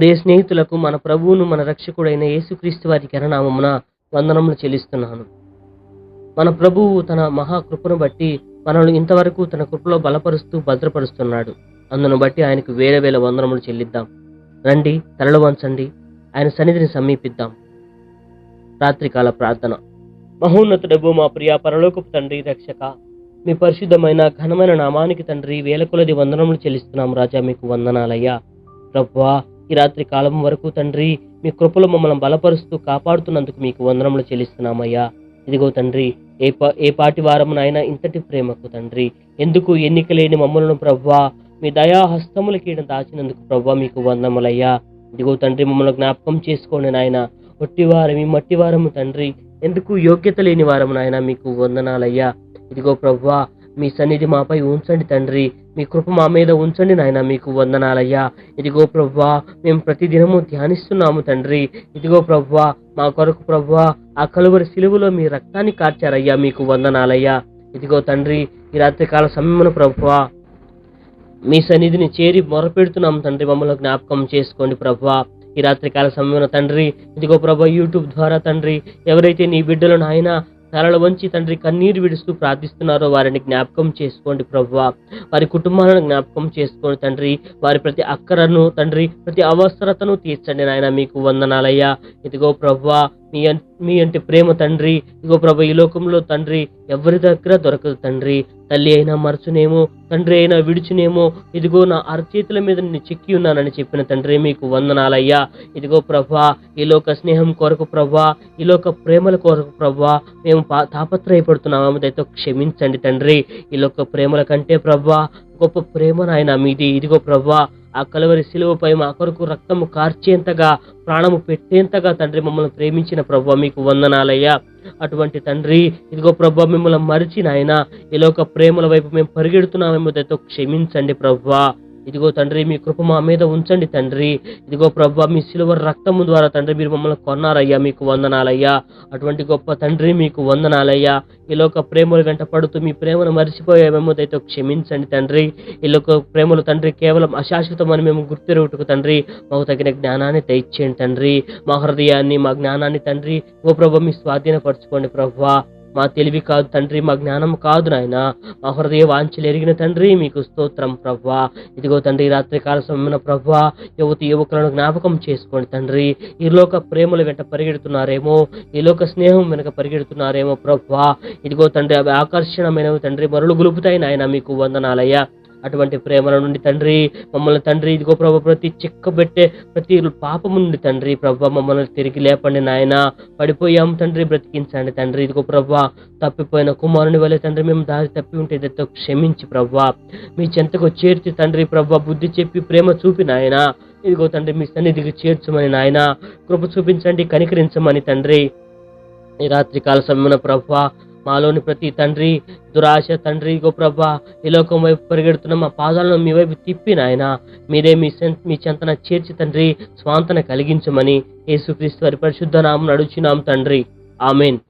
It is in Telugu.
ప్రియ స్నేహితులకు మన ప్రభువును మన రక్షకుడైన యేసుక్రీస్తు వారి కరణామమున వందనములు చెల్లిస్తున్నాను. మన ప్రభువు తన మహాకృపను బట్టి మనల్ని ఇంతవరకు తన కృపలో బలపరుస్తూ భద్రపరుస్తున్నాడు. అందును బట్టి ఆయనకు వేల వేల వందనములు చెల్లిద్దాం. రండి తలలు వంచండి ఆయన సన్నిధిని సమీపిద్దాం. రాత్రికాల ప్రార్థన. మహోన్నతుడబు మా ప్రియ పరలోకపు తండ్రి రక్షక మీ పరిశుద్ధమైన ఘనమైన నామానికి తండ్రి వేల కొలది వందనములు చెల్లిస్తున్నాం రాజా మీకు వందనాలయ్యా. ప్రభా ఈ రాత్రి కాలం వరకు తండ్రి మీ కృపలు మమ్మల్ని బలపరుస్తూ కాపాడుతున్నందుకు మీకు వందనములు చెల్లిస్తున్నామయ్యా. ఇదిగో తండ్రి ఏ పా ఏ పాటి వారమునైనా ఇంతటి ప్రేమకు తండ్రి ఎందుకు ఎన్నిక లేని మమ్మలను ప్రవ్వా మీ దయాహస్తముల కీడ దాచినందుకు ప్రవ్వా మీకు వందములయ్యా ఇదిగో తండ్రి మమ్మల్ని జ్ఞాపకం చేసుకోండి నాయన. ఒట్టివారమి మట్టివారము తండ్రి ఎందుకు యోగ్యత లేని వారము నాయన మీకు వందనాలయ్యా. ఇదిగో ప్రవ్వా మీ సన్నిధి మాపై ఉంచండి తండ్రి. మీ కృప మా మీద ఉంచండి నాయన మీకు వందనాలయ్యా. ఇదిగో ప్రవ్వా మేము ప్రతిదినము ధ్యానిస్తున్నాము తండ్రి. ఇదిగో ప్రవ్వా మా కొరకు ప్రవ్వా ఆ కలువరి సిలువలో మీ రక్తాన్ని కార్చారయ్యా మీకు వందనాలయ్యా. ఇదిగో తండ్రి ఈ రాత్రికాల సమయమును ప్రవ్వా మీ సన్నిధిని చేరి మొరపెడుతున్నాం తండ్రి. మమ్మల్ని జ్ఞాపకం చేసుకోండి ప్రభా ఈ రాత్రికాల సమయంలో తండ్రి ఇదిగో ప్రభా యూట్యూబ్ ద్వారా తండ్రి ఎవరైతే నీ బిడ్డలు నాయన తలలు వంచి తండ్రి కన్నీరు విడుస్తూ ప్రార్థిస్తున్నారో వారిని జ్ఞాపకం చేసుకోండి ప్రభా వారి కుటుంబాలను జ్ఞాపకం చేసుకోండి తండ్రి. వారి ప్రతి అక్కరను తండ్రి ప్రతి అవసరతను తీర్చండి నాయన మీకు వందనాలయ్యా. ఇదిగో ప్రభా మీ మీ అంటే ప్రేమ తండ్రి ఇదిగో ప్రభా ఈ లోకంలో తండ్రి ఎవరి దగ్గర దొరకదు తండ్రి. తల్లి అయినా మరచునేమో తండ్రి అయినా విడిచునేమో ఇదిగో నా అరచేతుల మీద నేను చెక్కి ఉన్నానని చెప్పిన తండ్రి మీకు వందనాలయ్యా. ఇదిగో ప్రభా ఈ లోక స్నేహం కొరకు ప్రభా ఈ లోక ప్రేమల కొరకు ప్రభా మేము పా- తాపత్రయపడుతున్నాము. దయతో క్షమించండి తండ్రి. ఈ లోక ప్రేమల కంటే ప్రభా గొప్ప ప్రేమ నాయన మీది. ఇదిగో ప్రభా ఆ కలువరి శిలువపై మా కొరకు రక్తము కార్చేంతగా ప్రాణము పెట్టేంతగా తండ్రి మమ్మల్ని ప్రేమించిన ప్రభా మీకు వందనాలయ్యా. అటువంటి తండ్రి ఇదిగో ప్రభావ మిమ్మల్ని మరిచి నాయన ఈ లోక ప్రేమల వైపు మేము పరిగెడుతున్నామేమో దయతో క్షమించండి ప్రభా ఇదిగో తండ్రి మీ కృప మా మీద ఉంచండి తండ్రి. ఇదిగో ప్రభా మీ సిలువ రక్తము ద్వారా తండ్రి మీరు మమ్మల్ని కొన్నారయ్యా మీకు వందనాలయ్యా. అటువంటి గొప్ప తండ్రి మీకు వందనాలయ్యా. ఈ లోక ప్రేమలు వెంట పడుతూ మీ ప్రేమను మరిచిపోయామేమో దయతో క్షమించండి తండ్రి. ఈ లోక ప్రేమలు తండ్రి కేవలం అశాశ్వతమని మేము గుర్తిరుగుటకు తండ్రి. మాకు తగిన జ్ఞానాన్ని దయచేయండి తండ్రి. మా హృదయాన్ని మా జ్ఞానాన్ని తండ్రి. ఓ ప్రభా మీ స్వాధీనపరచుకోండి ప్రభా. మా తెలివి కాదు తండ్రి మా జ్ఞానం కాదు నాయన. మా హృదయ వాంఛలు ఎరిగిన తండ్రి మీకు స్తోత్రం ప్రవ్వా. ఇదిగో తండ్రి రాత్రికాల రాత్రి సమయమున ప్రవ్వా యువతి యువకులను జ్ఞాపకం చేసుకోండి తండ్రి. ఈ లోక ప్రేమల వెంట పరిగెడుతున్నారేమో ఈ లోక స్నేహం వెనక పరిగెడుతున్నారేమో ప్రవ్వా. ఇదిగో తండ్రి అవి ఆకర్షణమైనవి తండ్రి మరులు గులుపుతాయి నాయన మీకు వందనాలయ్యా. అటువంటి ప్రేమల నుండి తండ్రి మమ్మల్ని తండ్రి ఇదిగో ప్రభు ప్రతి చిక్కబెట్టే ప్రతి పాపం నుండి తండ్రి ప్రభు మమ్మల్ని తిరిగి లేపండి నాయన. పడిపోయాం తండ్రి బ్రతికించండి తండ్రి. ఇదిగో ప్రభా తప్పిపోయిన కుమారుని వలె తండ్రి మేము దారి తప్పి ఉంటే ఇదంతా క్షమించి ప్రభా. మీ చెంతకు చేర్చి తండ్రి ప్రభా బుద్ధి చెప్పి ప్రేమ చూపి నాయన. ఇదిగో తండ్రి మీ సన్నిధికి చేర్చమని నాయన. కృప చూపించండి కనికరించమని తండ్రి. ఈ రాత్రి కాల సమయమున ప్రభా మాలోని ప్రతి తండ్రి దురాశ తండ్రి గో ప్రభా ఈ లోకం వైపు పరిగెడుతున్న మా పాదాలను మీ వైపు తిప్పి నాయన మీరే మీ మీ చెంతన చేర్చి తండ్రి స్వాంతన కలిగించమని యేసుక్రీస్తు వారి పరిశుద్ధ నామం నడుచున్నాం తండ్రి. ఆమెన్.